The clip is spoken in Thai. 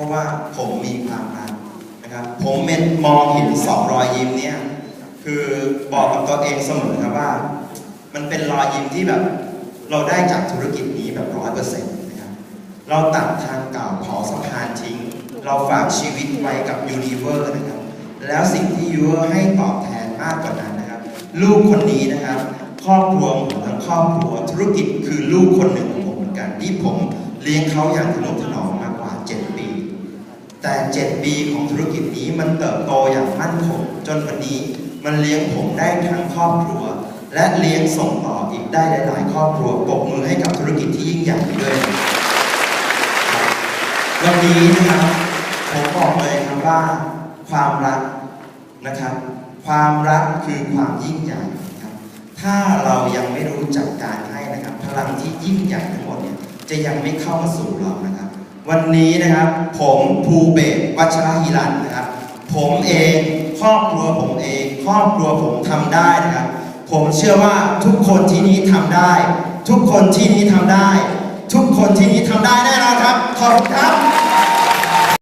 ราะว่าผมมีความรักนะครับ ผมเม็นมองเห็นสองรอยยิ้มเนี่ยคือบอกกับตัวเองเสมอครับว่า มันเป็นรอยยิ้มที่แบบ เราได้จากธุรกิจนี้แบบร้อยเปอร์เซ็นต์นะครับเราตัดทางเก่าเผาสะพานทิ้ง เราฝากชีวิตไว้กับยูนิเวอร์นะครับ แล้วสิ่งที่ยูนิเวอร์ให้ตอบแทนมากกว่านั้นนะครับ ลูกคนนี้นะครับ ครอบครัวของผมทั้งครอบครัวธุรกิจคือลูกคนหนึ่งของผมเหมือนกันที่ผมเลี้ยงเขาอย่างทนุถนอมมากกว่า7ปี แต่ 7 ปีของธุรกิจนี้มันเติบโตอย่างมั่นคงจนวันนี้มันเลี้ยงผมได้ทั้งครอบครัว และเลี้ยงส่งต่ออีกได้หลายๆ ครอบครัวปรบมือให้กับธุรกิจที่ยิ่งใหญ่ด้วยวันนี้นะครับผมบอกเลยครับว่าความรักนะครับ ความรักคือความยิ่งใหญ่นะครับ ถ้าเรายังไม่รู้จักการให้นะครับ พลังที่ยิ่งใหญ่ทั้งหมดเนี่ยจะยังไม่เข้ามาสู่เรานะครับ วันนี้นะครับผมภูเบศวัชรหิรันนะครับ ผมเองครอบครัวผมเองครอบครัวผมทำได้นะครับ ผมเชื่อว่าทุกคนที่นี้ทำได้ ทุกคนที่นี้ทำได้ ทุกคนที่นี้ทำได้แน่นอน